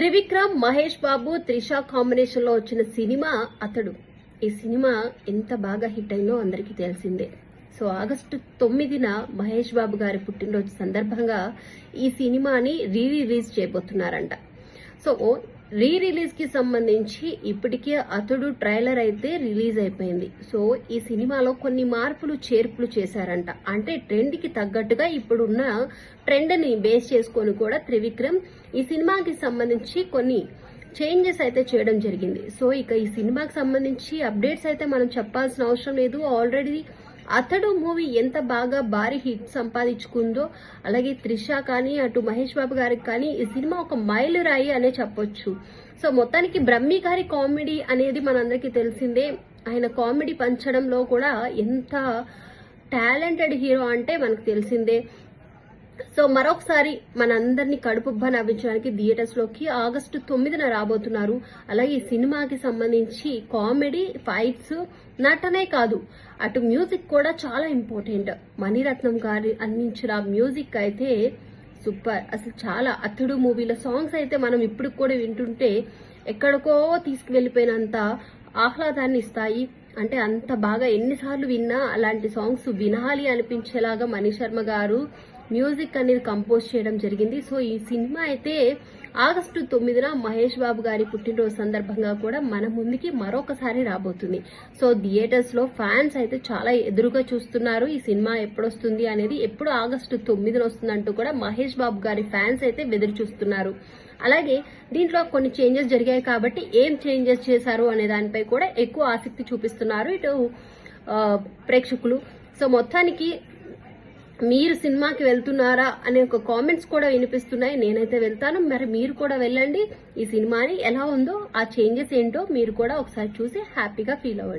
త్రివిక్రమ్ మహేష్ బాబు త్రిష కాంబినేషన్లో వచ్చిన సినిమా అతడు. ఈ సినిమా ఎంత బాగా హిట్ అయిందో అందరికీ తెలిసిందే. సో ఆగస్టు తొమ్మిదిన మహేష్ బాబు గారి పుట్టినరోజు సందర్భంగా ఈ సినిమాని రీ రిలీజ్ చేయబోతున్నారంట. సో రీ రిలీజ్కి సంబంధించి ఇప్పటికే అతడు ట్రైలర్ అయితే రిలీజ్ అయిపోయింది. సో ఈ సినిమాలో కొన్ని మార్పులు చేర్పులు చేశారంట. అంటే ట్రెండ్కి తగ్గట్టుగా ఇప్పుడున్న ట్రెండ్ని బేస్ చేసుకొని కూడా త్రివిక్రమ్ ఈ సినిమాకి సంబంధించి కొన్ని చేంజెస్ అయితే చేయడం జరిగింది. సో ఇక ఈ సినిమాకి సంబంధించి అప్డేట్స్ అయితే మనం చెప్పాల్సిన అవసరం లేదు. ఆల్రెడీ అతడు మూవీ ఎంత బాగా భారీ హిట్ సంపాదించుకుందో అలాగే త్రిష కానీ అటు మహేష్ బాబు గారికి కానీ ఈ సినిమా ఒక మైలు రాయి అనే చెప్పొచ్చు. సో మొత్తానికి బ్రహ్మి గారి కామెడీ అనేది మనందరికీ తెలిసిందే. ఆయన కామెడీ పంచడంలో కూడా ఎంత టాలెంటెడ్ హీరో అంటే మనకు తెలిసిందే. సో మరొకసారి మనందరినీ కడుపుబ్బ నవ్వించడానికి థియేటర్స్లోకి ఆగస్టు తొమ్మిదిన రాబోతున్నారు. అలాగే ఈ సినిమాకి సంబంధించి కామెడీ ఫైట్స్ నటనే కాదు అటు మ్యూజిక్ కూడా చాలా ఇంపార్టెంట్. మణిరత్నం గారి అందించిన మ్యూజిక్ అయితే సూపర్. అసలు చాలా అతడు మూవీలో సాంగ్స్ అయితే మనం ఇప్పుడు కూడా వింటుంటే ఎక్కడికో తీసుకువెళ్ళిపోయినంత ఆహ్లాదాన్ని ఇస్తాయి. అంటే అంత బాగా ఎన్నిసార్లు విన్నా అలాంటి సాంగ్స్ వినాలి అనిపించేలాగా మణి శర్మ గారు మ్యూజిక్ అనేది కంపోజ్ చేయడం జరిగింది. సో ఈ సినిమా అయితే ఆగస్టు తొమ్మిదిన మహేష్ బాబు గారి పుట్టినరోజు సందర్భంగా కూడా మన ముందుకి మరొకసారి రాబోతుంది. సో థియేటర్స్లో ఫ్యాన్స్ అయితే చాలా ఎదురుగా చూస్తున్నారు. ఈ సినిమా ఎప్పుడొస్తుంది అనేది ఎప్పుడు ఆగస్టు తొమ్మిదిన వస్తుందంటూ కూడా మహేష్ బాబు గారి ఫ్యాన్స్ అయితే ఎదురు చూస్తున్నారు. అలాగే దీంట్లో కొన్ని చేంజెస్ జరిగాయి కాబట్టి ఏం చేంజెస్ చేశారు అనే దానిపై కూడా ఎక్కువ ఆసక్తి చూపిస్తున్నారు ఇటు ప్రేక్షకులు. సో మొత్తానికి మీరు సినిమాకి వెళ్తున్నారా అనే ఒక కామెంట్స్ కూడా వినిపిస్తున్నాయి. నేనైతే వెళ్తాను. మరి మీరు కూడా వెళ్ళండి. ఈ సినిమాని ఎలా ఉందో ఆ చేంజెస్ ఏంటో మీరు కూడా ఒకసారి చూసి హ్యాపీగా ఫీల్ అవ్వండి.